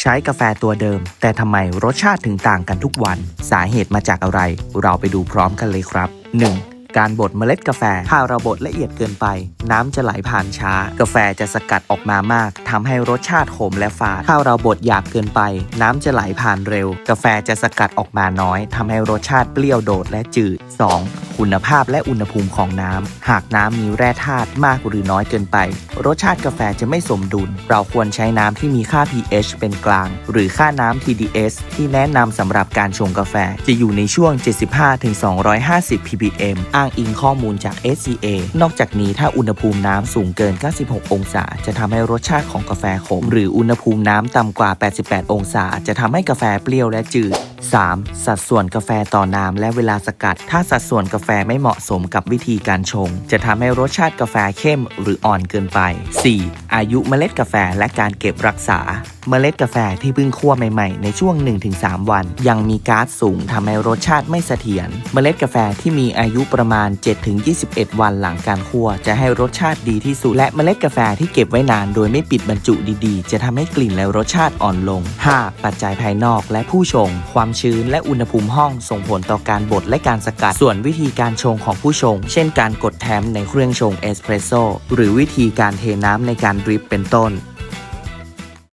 ใช้กาแฟตัวเดิม แต่ทำไมรสชาติถึงต่างกันทุกวัน สาเหตุมาจากอะไร เราไปดูพร้อมกันเลยครับ 1. การบดเมล็ดกาแฟถ้าเราบดละเอียดเกินไป น้ำจะไหลผ่านช้า กาแฟจะสกัดออกมามากทำให้รสชาติขมและฝาดถ้าเราบดหยาบเกินไป น้ำจะไหลผ่านเร็ว กาแฟจะสกัดออกมาน้อยทำให้รสชาติเปรี้ยวโดดและจืด 2. คุณภาพและอุณหภูมิของน้ำ หากน้ำมีแร่ธาตุมากหรือน้อยเกินไป รสชาติกาแฟจะไม่สมดุล เราควรใช้น้ำที่มีค่า pH เป็นกลาง หรือค่าน้ำ TDS ที่แนะนำสำหรับการชงกาแฟ จะอยู่ในช่วง 75-250 ppm อ้างอิงข้อมูลจาก SCA นอกจากนี้ถ้าอุณหภูมิน้ำสูงเกิน 96 องศา จะทำให้รสชาติของกาแฟขม หรืออุณหภูมิน้ำต่ำกว่า 88 องศา จะทำให้กาแฟเปรี้ยวและจืด 3. สัดส่วนกาแฟต่อน้ำและเวลาสกัด ถ้าสัดส่วนกาแฟไม่เหมาะสมกับวิธีการชง จะทำให้รสชาติกาแฟเข้มหรืออ่อนเกินไป 4. อายุเมล็ดกาแฟและการเก็บรักษา เมล็ดกาแฟที่เพิ่งคั่วใหม่ๆ ในช่วง 1-3 วัน ยังมีก๊าซสูงทำให้รสชาติไม่เสถียร เมล็ดกาแฟที่มีอายุประมาณ 7-21 วันหลังการคั่ว จะให้รสชาติดีที่สุด และเมล็ดกาแฟที่เก็บไว้นานโดยไม่ปิดบรรจุดีๆ จะทำให้กลิ่นและรสชาติอ่อนลง 5. ปัจจัยภายนอกและผู้ชง ความชื้นและอุณหภูมิห้องส่งผลต่อการบดและการสกัด ส่วนวิธีการชงของผู้ชง เช่นการกดแทมในเครื่องชงเอสเปรสโซหรือวิธีการเทน้ำในการดริปเป็นต้น